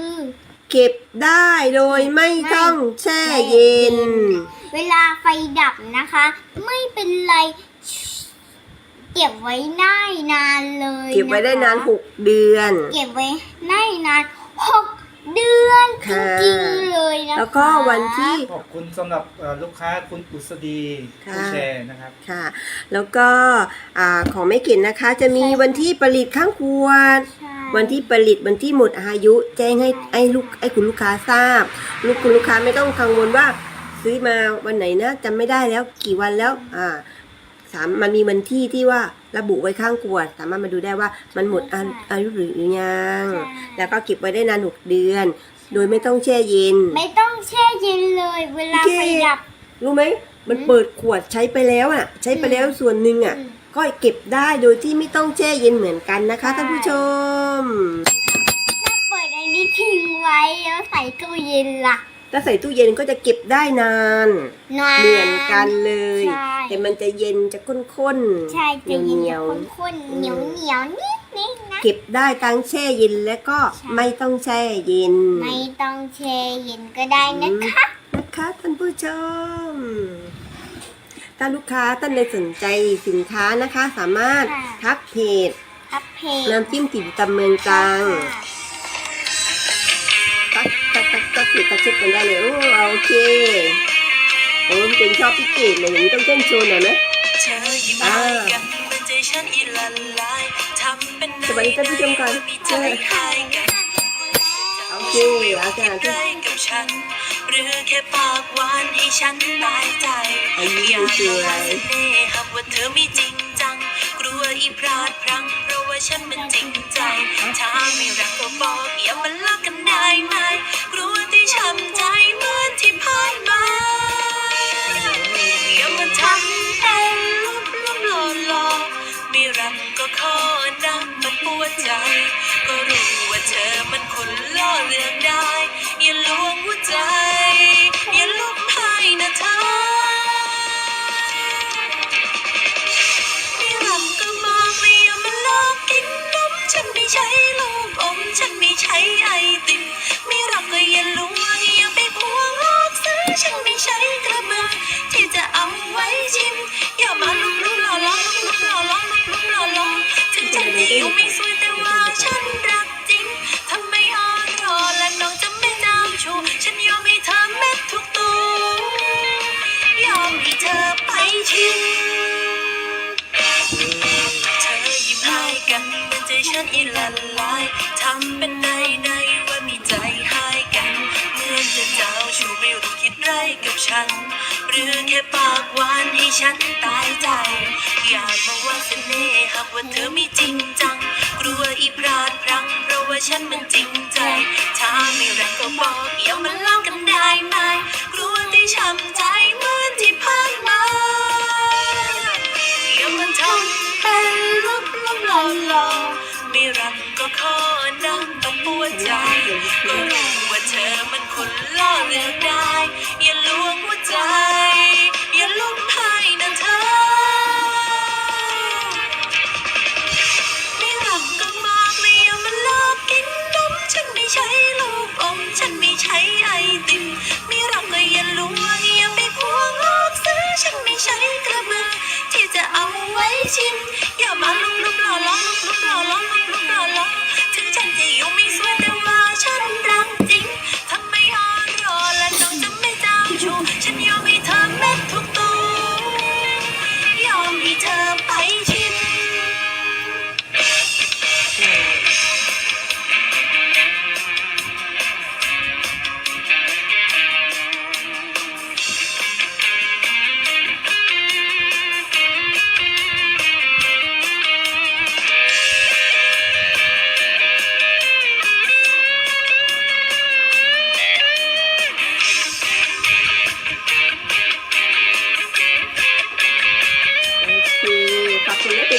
คือ เก็บได้โดยไม่ต้องแช่เย็น เวลาไฟดับนะคะ ไม่เป็นไรเก็บไว้ได้นานเลยเก็บไว้ได้นานนะคะหกเดือน เก็บไว้ได้นานหก เดือนจค่ะริงๆเลยนะคะแล้วก็วันที่ ขอบคุณสำหรับเอ่อลูกค้าคุณอุษดีค่ะ ผู้แชร์นะครับ ค่ะ แล้วก็อ่าของแม่เก็นนะคะ จะมีวันที่ผลิตข้างขวด ใช่วันที่ผลิตวันที่หมดอายุ แจ้งให้ไอ้ลูกไอ้คุณลูกค้าทราบ ลูกคุณลูกค้าไม่ต้องกังวลว่า ซื้อมาวันไหนนะจำไม่ได้แล้วกี่วันแล้วอ่า สามมันมีวันที่ที่ว่าระบุไว้ข้างขวด สามารถมาดูได้ว่ามันหมดอาอายุหรือยังแล้วก็เก็บไว้ได้นานหกเดือน โดยไม่ต้องแช่เย็น ไม่ต้องแช่เย็นเลย เวลาโอเคไฟดับ รู้ไหมมันอืมเปิดขวดใช้ไปแล้วอะ ใช้ไปแล้วส่วนหนึ่งอะอืมก็เก็บได้โดยที่ไม่ต้องแช่เย็นเหมือนกันนะคะใช่ท่านผู้ชมถ้าเปิดอันนี้ทิ้งไว้แล้วใส่ตู้เย็นล่ะ ถ้าใส่ตู้เย็นก็จะเก็บได้นานนานเหมือนกันเลย ใช่ แต่มันจะเย็นจะข้นๆใช่จะเย็นเหนีจะยวข้นๆเหนียวเหนียวๆนิดนิดนะ ๆเก็บได้ทั้งแช่เย็นและก็ใช่ ไม่ต้องแช่เย็นไม่ต้องแช่เย็นก็ได้นะคะ นะคะท่านผู้ชมถ้าลูกค้าท่านใดสนใจสินค้านะคะ สามารถค่ะ ทักเพจอัพเพจน้ำจิ้มสีตำเมืองกลางตั กตักตักติดตักเช็คกันได้เลยโอ้โอเคโอ้เป็นชอบพี่เกดเลยอย่างนี้ต้องเต้นโชว์หน่อยไหมเธอยิ้มให้กันเหมือนใจฉันอีละลายทำเป็นสวัสดีท่านผู้ชมก่อนมีใจให้กันโอเคอาจารย์ใกล้กับฉันหรือแค่ปากหวานให้ฉันตายใจอายุอยากสรู้วว่ายเสน่ห์หากว่าเธอไม่จริงจัง กลัวอีพลาดพลั้งเพราะว่าฉันมันจริงใจ ถ้าไม่รักก็บอกอย่ามาเลิกกันได้ไหมกลัวที่ ช้ำใจเหมือนที่ผ่านมาอย่ามาทำเป็นลุบลุบหล่อหล่อไม่รักก็ขอนะมันปวดใจ ก็รู้ว่าเธอมันคนล่อเรื่องได้ อย่าลวงหัวใจ อย่าลุกให้นะเธอ ใช้ลูกอมฉันไม่ใช้ไอติมไม่รักก็อย่าลวงอย่าไปพวงลอกซื้อฉันไม่ใช้กระเบือที่จะเอาไว้ชิม อย่ามาลุกลุกหล่อล้อลุกลุกหล่อล้อลุกลุกหล่อล้อถึงฉันจะอยู่ไม่สวยแต่ว่าฉัน ฉันอีละลายทำเป็นในในว่ามีใจให้กันเหมื่อนจะเจ้าชู้ไม่รู้คิดไรกับฉัน หรือแค่ปากหวานให้ฉันตายใจ อยากมาว่าเสน่ห์หากว่าเธอไม่จริงจัง กลัวอีพลาดพลั้งเพราะว่าฉันมันจริงใจ ถ้าไม่รักก็บอกอย่ามาเล่ากันได้ไหมกลัวที่ช้ำใจเหมือ ไม่รักก็ขอนั่งต้องปวดใจ ก็รู้ว่าเธอมันคนล่อเลือได้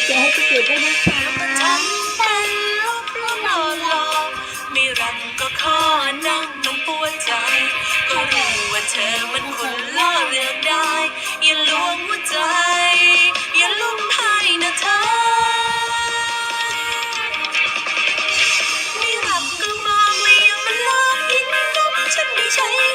ใจให้พี่เกดด้วยนะคะทำเป็นลุกลุกหล่อหล่อไม่รักก็ขอนั่งมันปวดใจ ก็รู้ว่าเธอมันคนล่อเลือกได้ อย่าลวงหัวใจ อย่าลุกให้นะเธอไม่รักก็มองเลยอย่ามาลใช่ลูกอ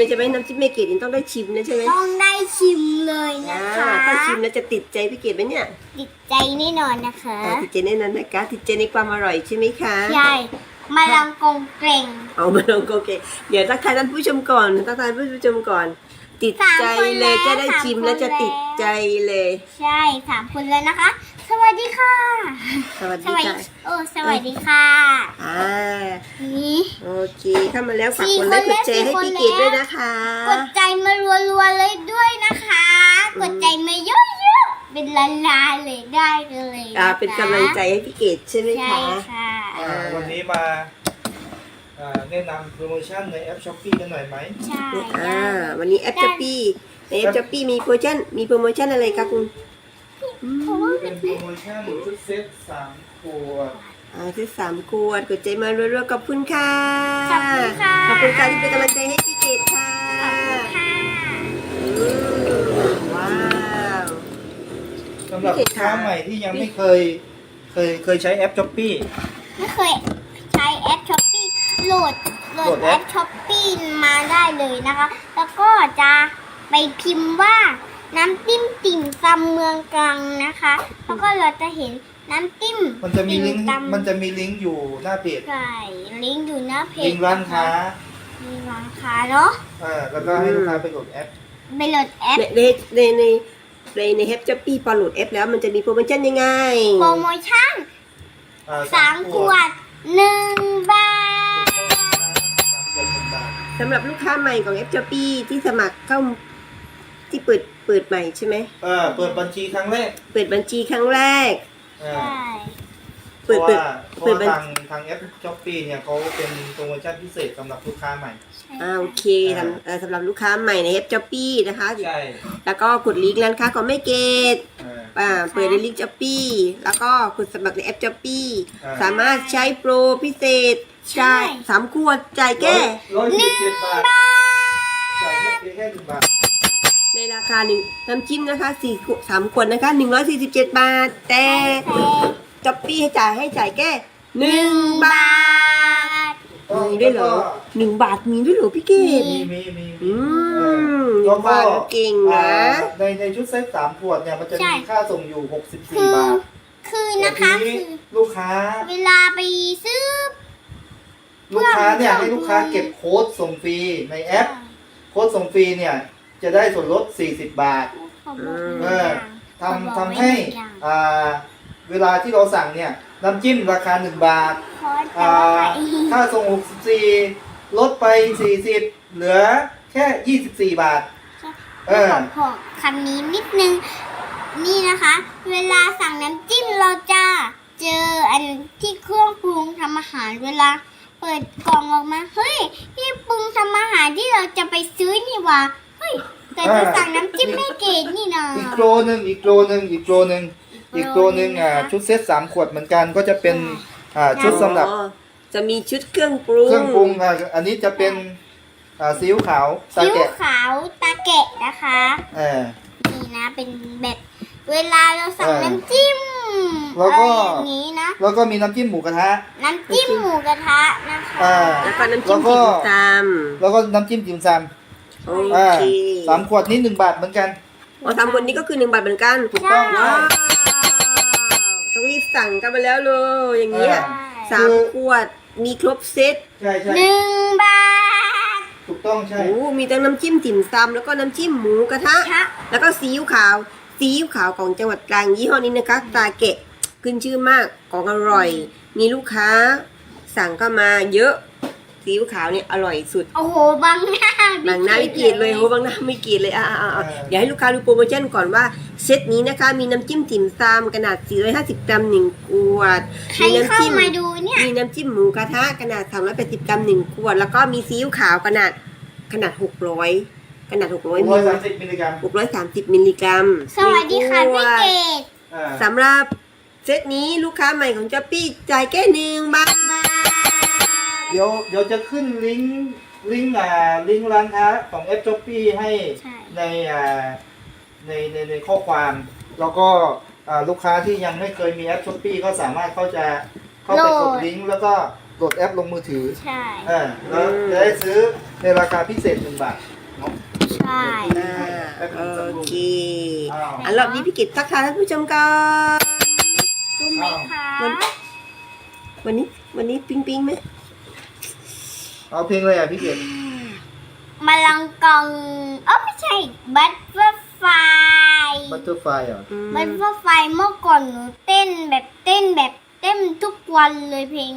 ต้องชิมนะใช่ไหมน้ำจิ้มแม่เกดนี่ต้องได้ชิมนะใช่ไหมต้องได้ชิมเลยนะอ่าคะถ้าชิมแล้วจะติดใจพี่เกดไหมเนี่ยติดใจแน่นอนนะคะอ่าติดใจแน่นอนนะคะติดใจในความอร่อยใช่ไหมคะใช่มาลองกงเกรงเอามาลองโอเค เดี๋ยวทักทายท่านผู้ชมก่อนทักทายผู้ชมก่อน ติดใจเลยจะได้ชิมแล้วจะติดใจเลย ใช่สามคนเลยนะคะ สวัสดีค่ะ สวัสสดีวัสดีค่ะโอ้สวัสดีค่ะอ่านี่ โอเคเข้ามาแล้วฝากสี่กดไลค์คนกดแชร์ให้แล้ว พี่สี่เกคนดด้วยแล้วนะคะ กดใจมารัวๆเลยด้วยนะคะ กดใจมาเยอะๆเป็นล้านๆเลยได้เลยะคะอ่าเป็นกำลังใจให้พี่เกดใช่ไหมใช่คะ ค่ะ อ่าวันนี้มาอ่าแนะนำโปรโมชั่นในแอปช้อปปี้กันหน่อยไหมใช่อ่า วันนี้แอปช้อปปี้ในแอปช้อปปี้มีโปรโมชั่นมีโปรโมชั่นอะไรคะคุณอืม เป็นโปรโมชั่นชุดเซ็ตสามขวดอ่าที่สามขวดกดใจมารัวๆขอบคุณค่ะขอบคุณค่ะ ขอบคุณค่ะที่เป็นกำลังใจให้พี่เกดค่ะขอบคุณค่ะว้าวสำหรับลูกค้าใหม่ที่ยังไม่เคยเคยเคยใช้แอปช้อปปี้ไม่เคยใช้แอปช้อปปี้โหลดโหลโหลดดแอแอปปช้อปปี้มาได้เลยนะคะ แล้วก็จะไปพิมพ์ว่า น้ำจิ้มติ่มซำเมืองกลางนะคะ แล้วก็เราจะเห็นน้ำจิ้มมันจะมีลิงก์ติ่ซำมันจะมีลิงก์อยู่หน้าเพจใช่ลิงก์อยู่หน้าเพจลิงก์ร้านค้ามีร้านค้าเนาะอ่าแล้วก็ให้ลูกค้าไปโหลดแอปไปโหลดแอป ในในในในในในแอปช้อปปี้พอโหลดแอปแล้วมันจะมีโปรโมชั่นยังไง โปรโมชั่นอ่สามขวดหนึ่งบาท สามขวดหนึ่งบาท สำหรับลูกค้าใหม่ของแอปช้อปปี้ที่สมัครเข้าที่เปิด เปิดใหม่ใช่ไหมเออเปิดบัญชีครั้งแรกเปิดบัญชีครั้งแรกอ่าใช่ เพเปิดราะเปิด ว่าเพราะเปิดว่าบัญทางทางแอปช้อปปี้เนี่ยเขาเป็นโปรโมชั่นพิเศษสำหรับลูกค้าใหม่ อ่าโอเคอ่าสำเอ่อสำหรับลูกค้าใหม่ในแอปช้อปปี้นะคะ ใช่แล้วก็กดลิงก์ร้านค้าของแม่เกดอ่าอ่าเปิดในลิงก์ช้อปปี้แล้วก็กดสมัครในแอปช้อปปี้อ่า สามารถใช้โปรพิเศษจ่ายสามขวดจ่ายแก้ร้อยสิบเจ็ดบาทจ่ายแค่เพียงแค่หนึ่งบาท ในราคาหนึ่งน้ำจิ้มนะคะสี่ขวดสามขวดนะคะหนึ่งร้อยสี่สิบเจ็ดบาท แต่แต่ช้อปปี้ให้จ่ายให้จ่ายแค่หนึ่งบาททมีด้วยเหรอหนึ่งบาทมีด้วยเหรอพี่เกดมีมีมีอืมแล้วก็บ้านเก่งนะอ่าในในชุดเซ็ตสามขวดเนี่ยมันจะมีค่าส่งอยู่หกสิบคืสี่อบาท คือนะคะแต่ทีคือลูกค้า เวลาไปซื้อ ลูกค้าเนี่ยให้ลูกค้าเก็บโค้ดส่งฟรีในแอป โค้ดส่งฟรีเนี่ย จะได้ส่วนลด 40 บาทขอบอกเอหนึ่งออย่างทำทำให้อ่าเวลาที่เราสั่งเนี่ยน้ำจิ้มราคา 1 บาทขอแต่อ่าว่าค่าส่ง 64 ลดไป 40 เหลือแค่ 24 บาท เออขอขอคำนี้นิดนึง นี่นะคะ เวลาสั่งน้ำจิ้มเราจะเจออันที่เครื่องปรุงทำอาหารเวลา เปิดกล่องออกมา เฮ้ยที่ปรุงทำอาหารที่เราจะไปซื้อนี่หว่าเฮ้ย แต่จะสั่งน้ำจิ้มไม่เกตนี่นะอีกโลนึงอีกโลนึงอีกโลนึงอีกโลนึงอ่าชุดเซต3ขวดเหมือนกันก็จะเป็นอ่าชุดสำหรับอ๋อจะมีชุดเครื่องปรุงเครื่องปรุงอะอันนี้จะเป็นอ่าซีอิ๊วขาวตาซีอิ๊วแกะขาวตาแกะนะคะเออนี่นะเป็นแบบเวลาเราสั่งเออน้ำจิ้มแล้วก็อะไรอย่างนี้นะแล้วก็มีน้ำจิ้มหมูกระทะ น้ำจิ้มหมูกระทะนะคะอ่าแล้วก็น้ำจิ้มแล้วก็ติ่มซแล้วก็น้ำจิ้มจิมซำ โอำอ่าเคสามขวดนี้หนึ่งบาทเหมือนกัน อ๋อสามคนนี้ก็คือหนึ่งบาทเหมือนกันถูกต้องใช่ว้าวต้องรีบสั่งกันไปแล้วเลยอย่างเงี้ยอ่า สามขวดมีครบเซตใช่ใช่หนึ่งบาท ถูกต้องใช่ โอ้มีทั้งน้ำจิ้มติ่มซำแล้วก็น้ำจิ้มหมูกระทะชะแล้วก็ซีอิ๊วขาวซีอิ๊วขาวของจังหวัดตรังยี่ห้อนี้นะคะตาเกะขึ้นชื่อมากของอร่อย มีลูกค้า สั่งก็มาเยอะซีอิ๊วขาวเนี่ยอร่อยสุด โอ้โหบางหน้า บางหน้าไม่กรีดเลยโหบางหน้าไม่กรีดเลยอ่าอ่าอ่าเดี๋ยวให้ลูกค้าดูโปรโมชั่นก่อนว่าเซตนี้นะคะ มีน้ำจิ้มติ่มซำขนาด 450 กรัม 1 ขวด ใครมีน้ำเข้าจิ้มมาดูเนี่ย มีน้ำจิ้มหมูกระทะขนาด 380 กรัม 1 ขวด แล้วก็มีซีอิ๊วขาวขนาดขนาด 600 ขนาด 600ร้มิอยลสามสิบมิลลิกรัม630 มิลลิกรัมสวัสดีค่ะหนึ่พี่งขวดเกดอ่า สำหรับเซตนี้ลูกค้าใหม่ของจ๊อปปี้จ่ายแค่หนึ่งบาท บาท เดี๋ยวเดี๋ยวจะขึ้นลิงก์ลิงก์อ่าลิงก์ร้านค้าของเอฟช้อปปี้ให้ใช่ ในอ่าในในในข้อความ แล้วก็อ่าลูกค้าที่ยังไม่เคยมีแอปช้อปปี้ก็สามารถเข้าจะเข้าไปกดลิงก์แล้วก็โหลดแอปลงมือถือใช่ เออแล้วจะได้ซื้อในราคาพิเศษหนึ่งบาทเนาะใช่ อ่าแป๊บนึงสักคโอรู่เคอ้าวอันรอบนี้พี่กิตทักทายท่านผู้ชมก่อนรู้ไหมคะวันวันนี้วันนี้ปิ๊งปิ๊งไหม เอาเพลงเลยอะพี่เกียรติมาลังกองเออไม่ใช่บัตเตอร์ไฟบัตเตอร์ไฟเหรออืมบัตเตอร์ไฟเมื่อก่อนหนูเต้นแบบเต้นแบบเต้นทุกวันเลยเพลง